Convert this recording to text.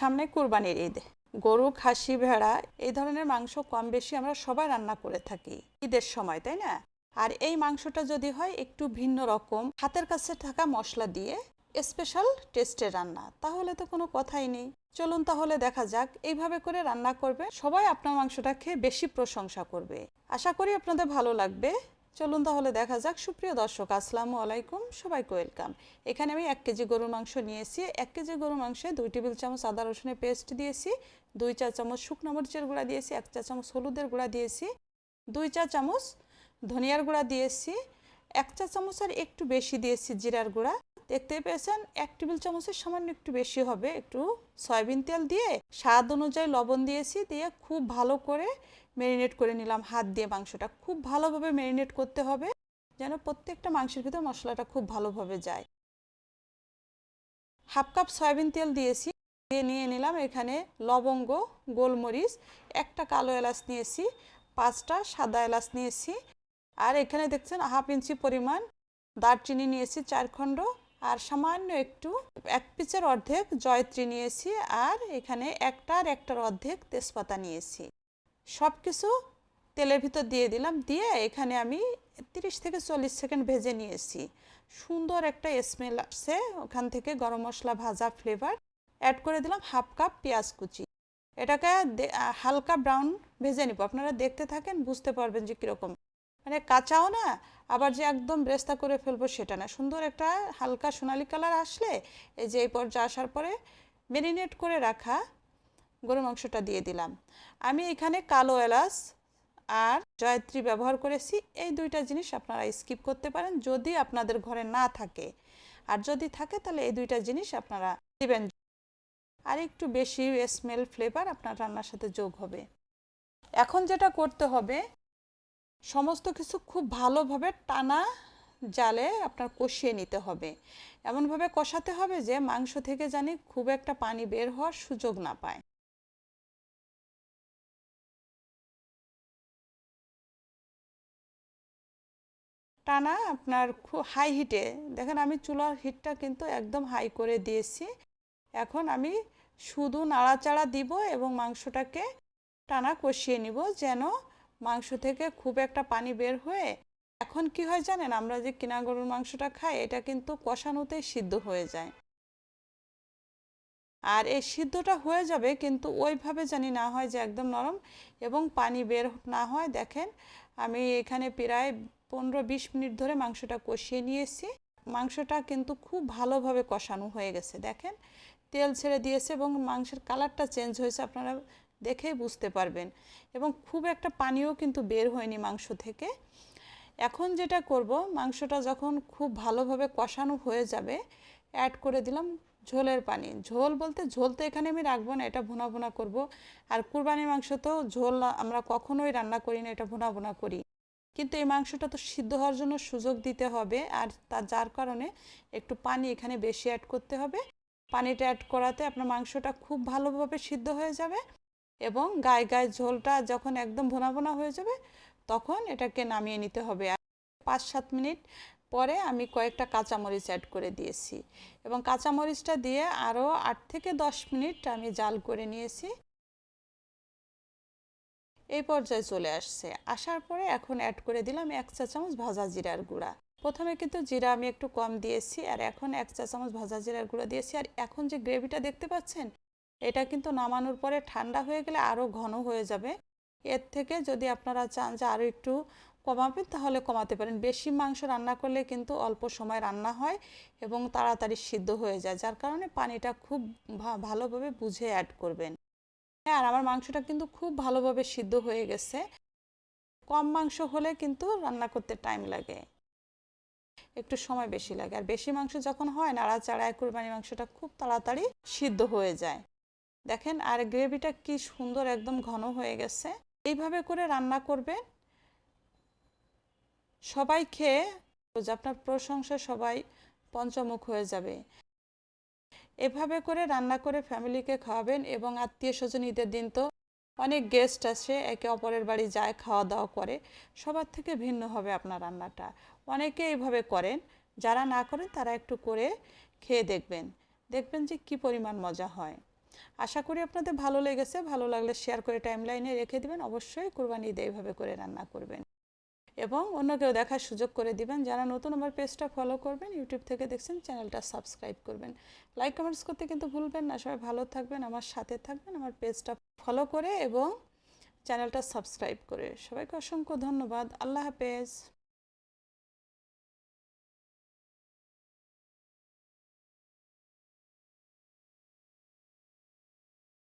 সামনে কুরবানির ঈদ। গরু, খাসি, ভেড়া, এই ধরনের মাংস কম বেশি আমরা সবাই রান্না করে থাকি ঈদের সময়, তাই না? আর এই মাংসটা যদি হয় একটু ভিন্ন রকম, হাতের কাছে থাকা মশলা দিয়ে স্পেশাল টেস্টের রান্না, তাহলে তো কোনো কথাই নেই। চলুন তাহলে দেখা যাক, এইভাবে করে রান্না করবে, সবাই আপনার মাংসটা খেয়ে বেশি প্রশংসা করবে। আশা করি আপনাদের ভালো লাগবে। চলুন তাহলে দেখা যাক। সুপ্রিয় দর্শক, আসসালামু আলাইকুম, সবাইকে ওয়েলকাম। এখানে আমি এক কেজি গরুর মাংস নিয়েছি এক কেজি গরুর মাংসে দুই টেবিল চামচ আদা রসুনের পেস্ট দিয়েছি, দুই চা চামচ শুকনো মরিচের গুঁড়া দিয়েছি, এক চা চামচ হলুদের গুঁড়া দিয়েছি, দুই চা চামচ ধনিয়ার গুঁড়া দিয়েছি, এক চা চামচ আর একটু বেশি দিয়েছি জিরার গুঁড়া। দেখতে পেয়েছেন, এক টেবিল চামচের সামান্য একটু বেশি হবে। একটু সয়াবিন তেল দিয়ে স্বাদ অনুযায়ী লবণ দিয়েছি, দিয়ে খুব ভালো করে ম্যারিনেট করে নিলাম, হাত দিয়ে মাংসটা। খুব ভালোভাবে ম্যারিনেট করতে হবে, যেন প্রত্যেকটা মাংসের ভিতরে মশলাটা খুব ভালোভাবে যায়। হাফ কাপ সয়াবিন তেল দিয়েছি, দিয়ে নিয়ে নিলাম এখানে লবঙ্গ, গোলমরিচ, একটা কালো এলাচ নিয়েছি, পাঁচটা সাদা এলাচ নিয়েছি, আর এখানে দেখছেন হাফ ইঞ্চি পরিমাণ দারচিনি নিয়েছি চার খণ্ড, আর সামান্য একটু এক পিচের অর্ধেক জয়ত্রী নিয়েছি, আর এখানে একটার একটার অর্ধেক তেজপাতা নিয়েছি। সব কিছু তেলের ভিতর দিয়ে দিলাম, দিয়ে এখানে আমি তিরিশ থেকে চল্লিশ সেকেন্ড ভেজে নিয়েছি। সুন্দর একটা স্মেল আসছে ওখান থেকে, গরম মশলা ভাজা ফ্লেভার অ্যাড করে দিলাম হাফ কাপ পেঁয়াজ কুচি। এটাকে হালকা ব্রাউন ভেজে নিব। আপনারা দেখতে থাকেন, বুঝতে পারবেন যে কীরকম। মানে কাঁচাও না, আবার যে একদম ব্রেস্তা করে ফেলব সেটা না। সুন্দর একটা হালকা সোনালি কালার আসলে, এই যে এই পর্যায়ে আসার পরে মেরিনেট করে রাখা গরু মাংসটা দিয়ে দিলাম। আমি এখানে কালো এলাচ আর জয়ত্রী ব্যবহার করেছি। এই দুইটা জিনিস আপনারা স্কিপ করতে পারেন যদি আপনাদের ঘরে না থাকে। আর যদি থাকে তাহলে এই দুইটা জিনিস আপনারা দিবেন। আর একটু বেশি স্মেল ফ্লেভার আপনার রান্নার সাথে যোগ হবে। এখন যেটা করতে হবে, সমস্ত কিছু খুব ভালোভাবে টানা জালে আপনার কষিয়ে নিতে হবে। এমনভাবে কষাতে হবে যে মাংস থেকে জানি খুব একটা পানি বের হওয়ার সুযোগ না পায়। টানা আপনার খুব হাই হিটে দেখেন আমি চুলার হিটটা কিন্তু একদম হাই করে দিয়েছি। এখন আমি শুধু নাড়াচাড়া দিব এবং মাংসটাকে টানা কষিয়ে নিব যেন মাংস থেকে খুব একটা পানি বের হয়ে এখন কি হয় জানেন, আমরা যে কিনা গরুর মাংসটা খাই, এটা কিন্তু কষানোতেই সিদ্ধ হয়ে যায়। আর এই সিদ্ধটা হয়ে যাবে কিন্তু ওইভাবে জানি না হয় যে একদম নরম এবং পানি বের না হয়। দেখেন আমি এখানে প্রায় পনেরো বিশ মিনিট ধরে মাংসটা কষিয়ে নিয়েছি। মাংসটা কিন্তু খুব ভালোভাবে কষানো হয়ে গেছে, দেখেন। তেল ছেড়ে দিয়েছে এবং মাংসের কালারটা চেঞ্জ হয়েছে, আপনারা দেখেই বুঝতে পারবেন। এবং খুব একটা পানিও কিন্তু বের হয়নি মাংস থেকে। এখন যেটা করব, মাংসটা যখন খুব ভালোভাবে কষানো হয়ে যাবে অ্যাড করে দিলাম ঝোলের পানি। ঝোল বলতে, ঝোল তো এখানে আমি রাখব না, এটা ভুনা ভুনা করব। আর কুরবানির মাংস তো ঝোল আমরা কখনোই রান্না করি না, এটা ভুনা ভুনা করি। কিন্তু এই মাংসটা তো সিদ্ধ হওয়ার জন্য সুযোগ দিতে হবে আর তার যার কারণে একটু পানি এখানে বেশি অ্যাড করতে হবে। পানিটা অ্যাড করাতে আপনার মাংসটা খুব ভালোভাবে সিদ্ধ হয়ে যাবে এবং গায়ে গায়ে ঝোলটা যখন একদম ভোনা ভোনা হয়ে যাবে তখন এটাকে নামিয়ে নিতে হবে। আর পাঁচ সাত মিনিট পরে আমি কয়েকটা কাঁচামরিচ অ্যাড করে দিয়েছি এবং কাঁচামরিচটা দিয়ে আরও আট থেকে দশ মিনিট আমি জাল করে নিয়েছি। এই পর্যায়ে চলে আসছে। আসার পরে এখন অ্যাড করে দিলাম এক চা চামচ ভাজা জিরার গুঁড়া। প্রথমে কিন্তু জিরা আমি একটু কম দিয়েছি আর এখন এক চা চামচ ভাজা জিরার গুঁড়া দিয়েছি। আর এখন যে গ্রেভিটা দেখতে পাচ্ছেন, এটা কিন্তু নামানোর পরে ঠান্ডা হয়ে গেলে আরও ঘন হয়ে যাবে। এর থেকে যদি আপনারা চান যে আরও একটু কমাবেন, তাহলে কমাতে পারেন। বেশি মাংস রান্না করলে কিন্তু অল্প সময় রান্না হয় এবং তাড়াতাড়ি সিদ্ধ হয়ে যায়, যার কারণে পানিটা খুব ভালোভাবে বুঝে অ্যাড করবেন। হ্যাঁ আর আমার মাংসটা কিন্তু খুব ভালোভাবে সিদ্ধ হয়ে গেছে। কম মাংস হলে কিন্তু রান্না করতে টাইম লাগে। একটু সময় বেশি লাগে। আর বেশি মাংস যখন হয়, নাড়াচাড়ায় কুরবানি মাংসটা খুব তাড়াতাড়ি সিদ্ধ হয়ে যায়। দেখেন, আর গ্রেভিটা কি সুন্দর একদম ঘন হয়ে গেছে। এইভাবে করে রান্না করবেন। সবাই খেয়ে আপনার প্রশংসা সবাই পঞ্চমুখ হয়ে যাবে। এভাবে করে রান্না করে ফ্যামিলিকে খাওয়াবেন এবং আত্মীয় স্বজন ঈদের দিন তো অনেক গেস্ট আসে, একে অপরের বাড়ি যায় খাওয়া দাওয়া করে। সবার থেকে ভিন্ন হবে আপনার রান্নাটা। অনেকে এইভাবে করেন, যারা না করেন তারা একটু করে খেয়ে দেখবেন। দেখবেন যে কি পরিমাণ মজা হয়। আশা করি আপনাদের ভালো লেগেছে। ভালো লাগলে শেয়ার করে টাইম লাইনে রেখে দেবেন। অবশ্যই কোরবানি ঈদে এইভাবে করে রান্না করবেন। এবং অন্যকেও দেখার সুযোগ করে দিবেন। যারা নতুন আমার পেজটা ফলো করবেন ইউটিউব থেকে দেখছেন চ্যানেলটা সাবস্ক্রাইব করবেন। লাইক কমেন্টস করতে কিন্তু ভুলবেন না। সবাই ভালো থাকবেন, আমার সাথে থাকবেন, আমার পেজটা ফলো করে এবং চ্যানেলটা সাবস্ক্রাইব করে। সবাইকে অসংখ্য ধন্যবাদ। আল্লাহ হাফেজ।